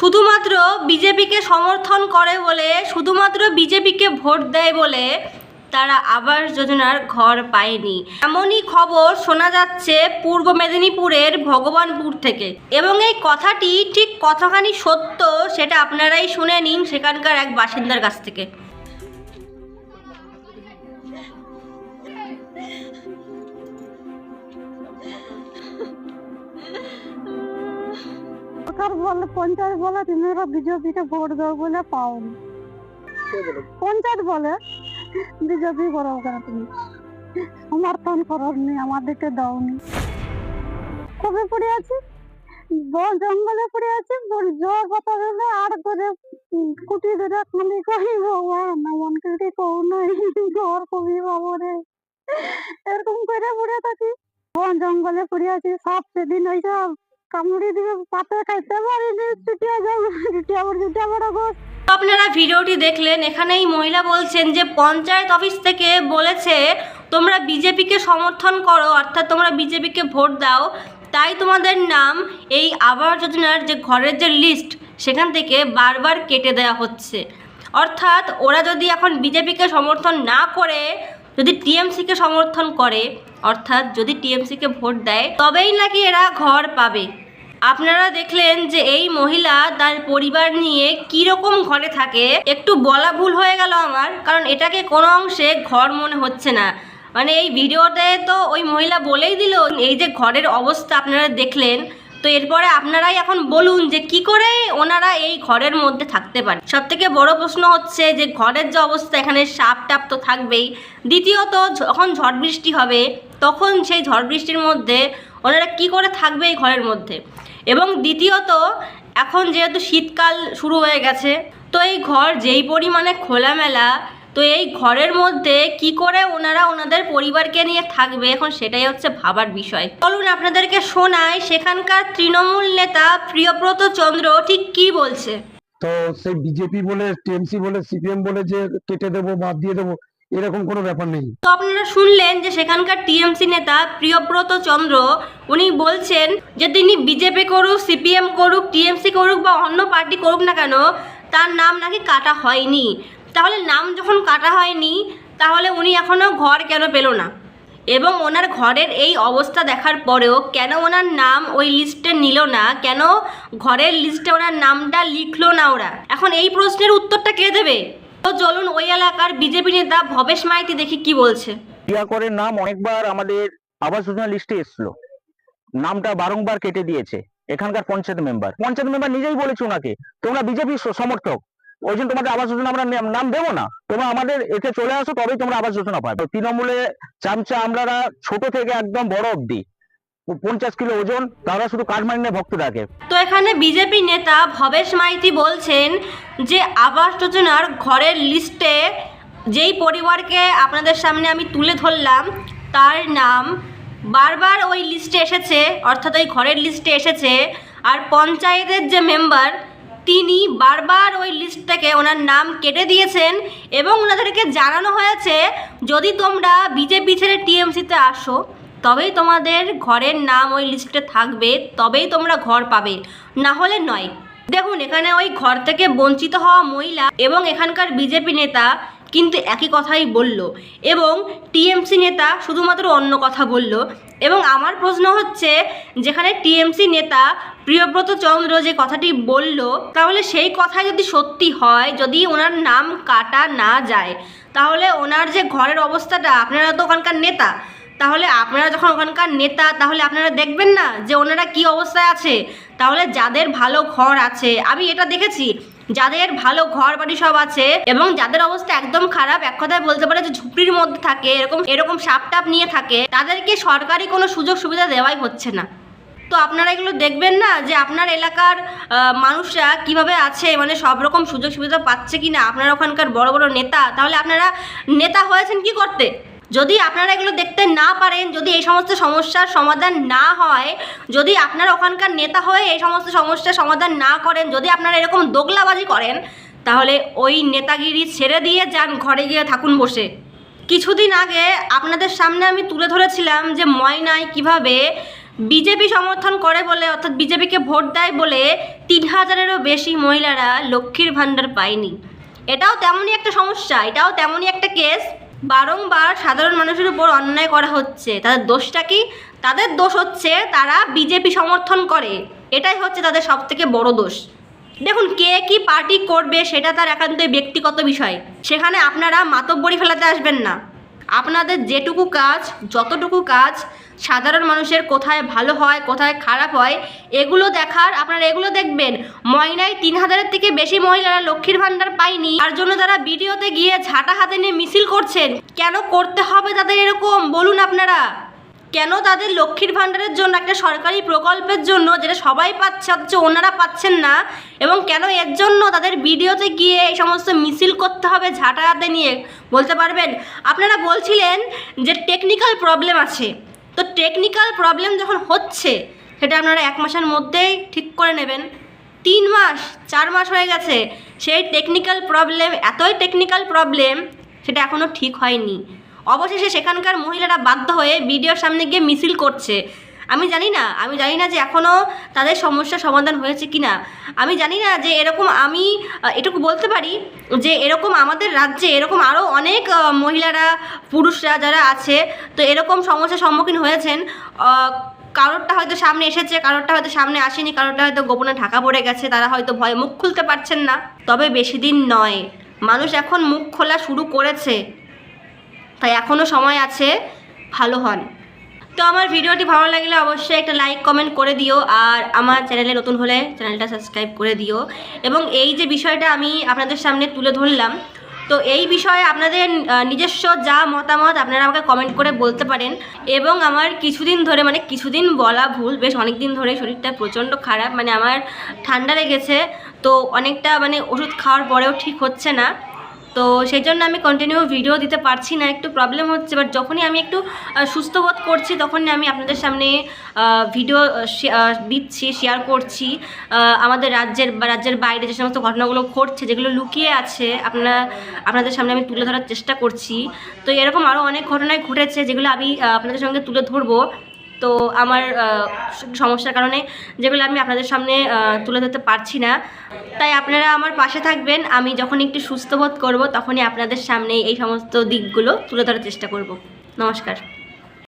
শুধুমাত্র বিজেপিকে সমর্থন করে বলে, শুধুমাত্র বিজেপিকে ভোট দেয় বলে তারা আবাস যোজনার ঘর পায়নি। এমনই খবর শোনা যাচ্ছে পূর্ব মেদিনীপুরের ভগবানপুর থেকে। এবং এই কথাটি ঠিক কথাখানি সত্য সেটা আপনারাই শুনে নিন সেখানকার এক বাসিন্দার কাছ থেকে। সরকার বলে পঞ্চায়েত বলে তোমরা বিজেপিকে ভোট দাও বলে পাওনি। পঞ্চায়েত বলে বিজেপি করো কেন তুমি। সমর্থন করনি আমাদেরকে দাওনি। কবে পড়ে আছি? বন জঙ্গলে পড়ে আছি। জল পাতা দিলে আর করে কুটি ধরে খালি কহি ভগবান মনকে কৌ নাই ঘর কবি বাবরে এরকম করে পড়ে থাকি। বন জঙ্গলে পড়ে আছি সব সেদিন ওই সব কামড়ি দিবে, পাতে খাইতে ছুটিয়ে যাব গোস তো আপনারা ভিডিওটি দেখলেন এখানে এই মহিলা বলছেন যে, পঞ্চায়েত অফিস থেকে বলেছে, তোমরা বিজেপিকে সমর্থন করো, অর্থাৎ তোমরা বিজেপিকে ভোট দাও। তাই তোমাদের নাম এই আবাস যোজনার যে ঘরের যে লিস্ট সেখান থেকে বারবার কেটে দেওয়া হচ্ছে। অর্থাৎ ওরা যদি এখন বিজেপিকে সমর্থন না করে যদি টিএমসিকে সমর্থন করে, অর্থাৎ যদি টিএমসিকে ভোট দেয়, তবেই নাকি এরা ঘর পাবে। আপনারা দেখলেন যে এই মহিলা তার পরিবার নিয়ে রকম ঘরে থাকে। একটু বলা ভুল হয়ে গেল আমার, কারণ এটাকে কোনো অংশে ঘর মনে হচ্ছে না। মানে এই ভিডিওতে তো ওই মহিলা বলেই দিল, এই যে ঘরের অবস্থা আপনারা দেখলেন তো এরপরে আপনারাই এখন বলুন যে কি করে ওনারা এই ঘরের মধ্যে থাকতে পারে। সব থেকে বড় প্রশ্ন হচ্ছে যে ঘরের যে অবস্থা, এখানে সাপ টাপ তো থাকবেই। দ্বিতীয়ত, যখন ঝড় বৃষ্টি হবে, তখন সেই ঝড় বৃষ্টির মধ্যে ওনারা কি করে থাকবে এই ঘরের মধ্যে? এবং দ্বিতীয়ত, এখন যেহেতু শীতকাল শুরু হয়ে গেছে, তো এই ঘর যেই পরিমাণে খোলামেলা তো এই ঘরের মধ্যে কি করে ওনারা ওনাদের পরিবারকে নিয়ে থাকবে? এখন সেটাই হচ্ছে ভাবার বিষয়। চলুন আপনাদেরকে শোনায় সেখানকার তৃণমূল নেতা প্রিয়ব্রত চন্দ্র ঠিক কি বলছে? তো সেই বিজেপি বলে টিএমসি বলে সিপিএম বলে যে কেটে দেবো বাদ দিয়ে দেবো এরকম কোনো ব্যাপার নেই। তো আপনারা শুনলেন যে সেখানকার টিএমসি নেতা প্রিয়ব্রত চন্দ্র উনি বলছেন যে তিনি বিজেপি করুক সিপিএম করুক টিএমসি করুক বা অন্য পার্টি করুক না কেন তার নাম নাকি কাটা হয়নি। তাহলে নাম যখন কাটা হয়নি, তাহলে উনি এখনও ঘর কেন পেল না? এবং ওনার ঘরের এই অবস্থা দেখার পরেও কেন ওনার নাম ওই লিস্টে নিল না? কেন ঘরের লিস্টে ওনার নামটা লিখলো না ওরা? এখন এই প্রশ্নের উত্তরটা কে দেবে? তো চলুন ওই এলাকার বিজেপি নেতা ভবেশ মাইতি দেখি কি বলছে। টিয়াকরের নাম অনেকবার আমাদের আবাস যোজনা লিস্টে এসেছিল। নামটা বারংবার কেটে দিয়েছে। এখানকার পঞ্চায়েত মেম্বার। পঞ্চায়েত মেম্বার নিজেই বলেছে ওনাকে। তোমরা বিজেপি সমর্থক। ওই জন্য তোমাদের আবাস যোজনা আমরা নাম- দেবো না। তোমরা আমাদের এতে চলে আসো, তবেই তোমরা আবাস যোজনা পাবে। তৃণমূলে চামচা আমরা ছোট থেকে একদম বড় অব্দি পঞ্চাশ কিলো ওজন, তারা শুধু কাঠমান্ডিনে ভক্ত ডাকে তো এখানে বিজেপি নেতা ভবেশ মাইতি বলছেন যে, আবাস যোজনার ঘরের লিস্টে যেই পরিবারকে আপনাদের সামনে আমি তুলে ধরলাম, তার নাম বারবার ওই লিস্টে এসেছে, অর্থাৎ ওই ঘরের লিস্টে এসেছে। আর পঞ্চায়েতের যে মেম্বার তিনি বারবার ওই লিস্ট থেকে ওনার নাম কেটে দিয়েছেন এবং ওনাদেরকে জানানো হয়েছে, যদি তোমরা বিজেপি ছেড়ে টিএমসিতে আসো, তবেই তোমাদের ঘরের নাম ওই লিস্টে থাকবে, তবেই তোমরা ঘর পাবে। না হলে নয়। দেখুন, এখানে ওই ঘর থেকে বঞ্চিত হওয়া মহিলা এবং এখানকার বিজেপি নেতা কিন্তু একই কথাই বলল এবং টিএমসি নেতা শুধুমাত্র অন্য কথা বলল। এবং আমার প্রশ্ন হচ্ছে, যেখানে টিএমসি নেতা প্রিয়ব্রত চন্দ্র যে কথাটি বলল, তাহলে সেই কথাই যদি সত্যি হয়, যদি ওনার নাম কাটা না যায়, তাহলে ওনার যে ঘরের অবস্থাটা, আপনারা তো ওখানকার নেতা। তাহলে আপনারা যখন ওখানকার নেতা, তাহলে আপনারা দেখবেন না যে ওনারা কি অবস্থায় আছে? তাহলে যাদের ভালো ঘর আছে, আমি এটা দেখেছি। যাদের ভালো ঘর বাড়ি সব আছে এবং যাদের অবস্থা একদম খারাপ, এক কথায় বলতে পারে যে ঝুপড়ির মধ্যে থাকে, এরকম এরকম সাপ টাপ নিয়ে থাকে, তাদেরকে সরকারি কোনো সুযোগ সুবিধা দেওয়াই হচ্ছে না। তো আপনারা এগুলো দেখবেন না যে আপনার এলাকার মানুষরা কীভাবে আছে মানে সব রকম সুযোগ সুবিধা পাচ্ছে কি না আপনারা ওখানকার বড় বড় নেতা, তাহলে আপনারা নেতা হয়েছেন কি করতে? যদি আপনারা এগুলো দেখতে না পারেন, যদি এই সমস্ত সমস্যার সমাধান না হয়, যদি আপনারা ওখানকার নেতা হয়ে এই সমস্ত সমস্যার সমাধান না করেন, যদি আপনারা এরকম দোগলাবাজি করেন, তাহলে ওই নেতাগিরি ছেড়ে দিয়ে যান, ঘরে গিয়ে থাকুন বসে। কিছুদিন আগে আপনাদের সামনে আমি তুলে ধরেছিলাম যে ময়নায় কীভাবে বিজেপি সমর্থন করে বলে, অর্থাৎ বিজেপিকে ভোট দেয় বলে তিন হাজারেরও বেশি মহিলারা লক্ষ্মীর ভাণ্ডার পায়নি। এটাও তেমনই একটা সমস্যা, এটাও তেমনই একটা কেস বারংবার সাধারণ মানুষের উপর অন্যায় করা হচ্ছে। তাদের দোষটা কি? তাদের দোষ হচ্ছে তারা বিজেপি সমর্থন করে। এটাই হচ্ছে তাদের সব থেকে বড় দোষ। দেখুন, কে কি পার্টি করবে সেটা তার একান্তই ব্যক্তিগত বিষয়। সেখানে আপনারা মাতব্বরি ফেলাতে আসবেন না। আপনাদের যেটুকু কাজ, যতটুকু কাজ সাধারণ মানুষের কোথায় ভালো হয়, কোথায় খারাপ হয়, এগুলো দেখার, আপনারা এগুলো দেখবেন। ময়নায় তিন হাজারের থেকে বেশি মহিলারা লক্ষ্মীর ভাণ্ডার পায়নি, তার জন্য তারা ভিডিওতে গিয়ে ঝাঁটা হাতে নিয়ে মিছিল করছেন, কেন করতে হবে তাদের এরকম? বলুন আপনারা। কেন তাদের লক্ষ্মীর ভাণ্ডারের জন্য, একটা সরকারি প্রকল্পের জন্য যেটা সবাই পাচ্ছে, অথচ ওনারা পাচ্ছেন না, এবং কেন এর জন্য তাদের ভিডিওতে গিয়ে এই সমস্ত মিছিল করতে হবে ঝাঁটা হাতে নিয়ে? বলতে পারবেন? আপনারা বলছিলেন যে টেকনিক্যাল প্রবলেম আছে। তো টেকনিক্যাল প্রবলেম যখন হচ্ছে, সেটা আপনারা এক মাসের মধ্যেই ঠিক করে নেবেন। তিন মাস, চার মাস হয়ে গেছে, সেই টেকনিক্যাল প্রবলেম এতই টেকনিক্যাল প্রবলেম সেটা এখনও ঠিক হয়নি। অবশেষে সেখানকার মহিলারা বাধ্য হয়ে ভিডিওর সামনে গিয়ে মিছিল করছে। আমি জানি না, আমি জানি না যে এখনও তাদের সমস্যার সমাধান হয়েছে কি না আমি জানি না যে এরকম আমি এটুকু বলতে পারি যে এরকম আমাদের রাজ্যে এরকম আরও অনেক মহিলারা, পুরুষরা যারা আছে, তো এরকম সমস্যার সম্মুখীন হয়েছেন। কারোরটা হয়তো সামনে এসেছে, কারোরটা হয়তো সামনে আসেনি, কারোরটা হয়তো গোপনে ঢাকা পড়ে গেছে, তারা হয়তো ভয়ে মুখ খুলতে পারছেন না। তবে বেশি দিন নয়, মানুষ এখন মুখ খোলা শুরু করেছে। তাই এখনও সময় আছে, ভালো হন। তো আমার ভিডিওটি ভালো লাগলে অবশ্যই একটা লাইক কমেন্ট করে দিও, আর আমার চ্যানেলে নতুন হলে চ্যানেলটা সাবস্ক্রাইব করে দিও। এবং এই যে বিষয়টা আমি আপনাদের সামনে তুলে ধরলাম, তো এই বিষয়ে আপনাদের নিজস্ব যা মতামত আপনারা আমাকে কমেন্ট করে বলতে পারেন। এবং আমার কিছুদিন ধরে মানে কিছুদিন বলা ভুল, বেশ অনেক দিন ধরে শরীরটা প্রচণ্ড খারাপ মানে আমার ঠান্ডা লেগেছে, তো অনেকটা মানে ওষুধ খাওয়ার পরেও ঠিক হচ্ছে না। তো সেই জন্য আমি কন্টিনিউ ভিডিও দিতে পারছি না, একটু প্রবলেম হচ্ছে বাট যখনই আমি একটু সুস্থ বোধ করছি, তখনই আমি আপনাদের সামনে ভিডিও দিচ্ছি শেয়ার করছি। আমাদের রাজ্যের বা রাজ্যের বাইরে যে সমস্ত ঘটনাগুলো ঘটছে, যেগুলো লুকিয়ে আছে, আপনারা, আপনাদের সামনে আমি তুলে ধরার চেষ্টা করছি। তো এরকম আরও অনেক ঘটনাই ঘটেছে, যেগুলো আমি আপনাদের সঙ্গে তুলে ধরবো। তো আমার সমস্যার কারণে যেগুলো আমি আপনাদের সামনে তুলে ধরতে পারছি না। তাই আপনারা আমার পাশে থাকবেন। আমি যখন একটু সুস্থ বোধ করব, তখনই আপনাদের সামনে এই সমস্ত দিকগুলো তুলে ধরার চেষ্টা করব। নমস্কার।